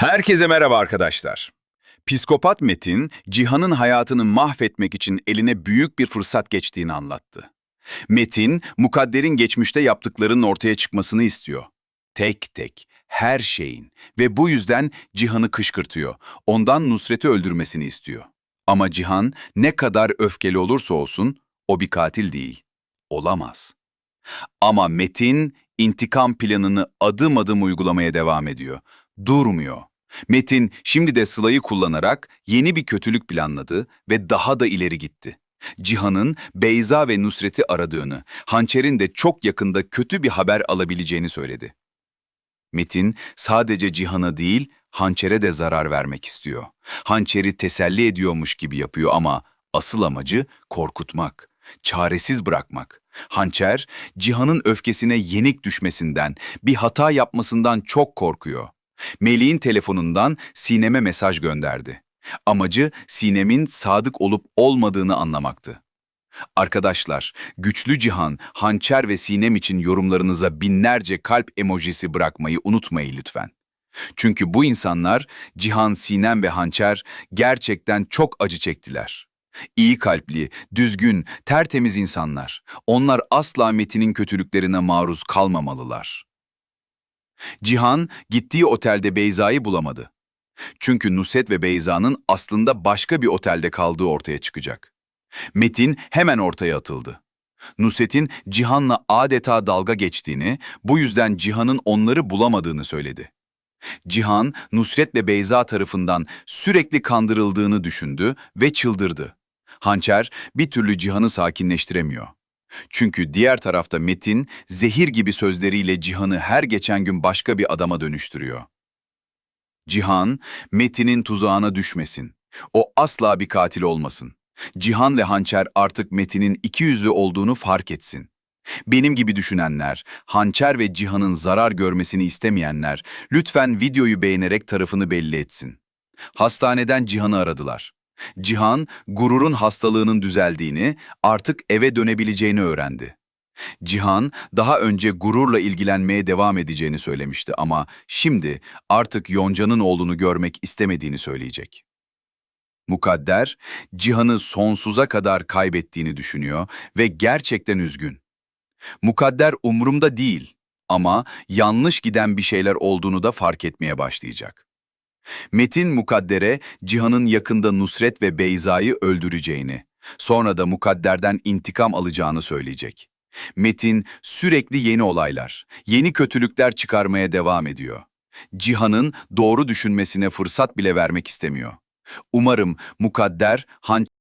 Herkese merhaba arkadaşlar. Psikopat Metin, Cihan'ın hayatını mahvetmek için eline büyük bir fırsat geçtiğini anlattı. Metin, Mukadder'in geçmişte yaptıklarının ortaya çıkmasını istiyor. Tek tek, her şeyin ve bu yüzden Cihan'ı kışkırtıyor. Ondan Nusret'i öldürmesini istiyor. Ama Cihan ne kadar öfkeli olursa olsun o bir katil değil. Olamaz. Ama Metin intikam planını adım adım uygulamaya devam ediyor. Durmuyor. Metin şimdi de Sıla'yı kullanarak yeni bir kötülük planladı ve daha da ileri gitti. Cihan'ın Beyza ve Nusret'i aradığını, Hançer'in de çok yakında kötü bir haber alabileceğini söyledi. Metin sadece Cihan'a değil, Hançer'e de zarar vermek istiyor. Hançer'i teselli ediyormuş gibi yapıyor ama asıl amacı korkutmak, çaresiz bırakmak. Hançer, Cihan'ın öfkesine yenik düşmesinden, bir hata yapmasından çok korkuyor. Melih'in telefonundan Sinem'e mesaj gönderdi. Amacı Sinem'in sadık olup olmadığını anlamaktı. Arkadaşlar, güçlü Cihan, Hançer ve Sinem için yorumlarınıza binlerce kalp emojisi bırakmayı unutmayın lütfen. Çünkü bu insanlar Cihan, Sinem ve Hançer gerçekten çok acı çektiler. İyi kalpli, düzgün, tertemiz insanlar. Onlar asla Metin'in kötülüklerine maruz kalmamalılar. Cihan gittiği otelde Beyza'yı bulamadı. Çünkü Nusret ve Beyza'nın aslında başka bir otelde kaldığı ortaya çıkacak. Metin hemen ortaya atıldı. Nusret'in Cihan'la adeta dalga geçtiğini, bu yüzden Cihan'ın onları bulamadığını söyledi. Cihan, Nusret ve Beyza tarafından sürekli kandırıldığını düşündü ve çıldırdı. Hançer bir türlü Cihan'ı sakinleştiremiyor. Çünkü diğer tarafta Metin, zehir gibi sözleriyle Cihan'ı her geçen gün başka bir adama dönüştürüyor. Cihan, Metin'in tuzağına düşmesin. O asla bir katil olmasın. Cihan ve Hançer artık Metin'in iki yüzlü olduğunu fark etsin. Benim gibi düşünenler, Hançer ve Cihan'ın zarar görmesini istemeyenler, lütfen videoyu beğenerek tarafını belli etsin. Hastaneden Cihan'ı aradılar. Cihan, gururun hastalığının düzeldiğini, artık eve dönebileceğini öğrendi. Cihan, daha önce gururla ilgilenmeye devam edeceğini söylemişti ama şimdi artık Yonca'nın oğlunu görmek istemediğini söyleyecek. Mukadder, Cihan'ı sonsuza kadar kaybettiğini düşünüyor ve gerçekten üzgün. Mukadder umurumda değil ama yanlış giden bir şeyler olduğunu da fark etmeye başlayacak. Metin Mukadder'e Cihan'ın yakında Nusret ve Beyza'yı öldüreceğini, sonra da Mukadder'den intikam alacağını söyleyecek. Metin sürekli yeni olaylar, yeni kötülükler çıkarmaya devam ediyor. Cihan'ın doğru düşünmesine fırsat bile vermek istemiyor. Umarım Mukadder, Han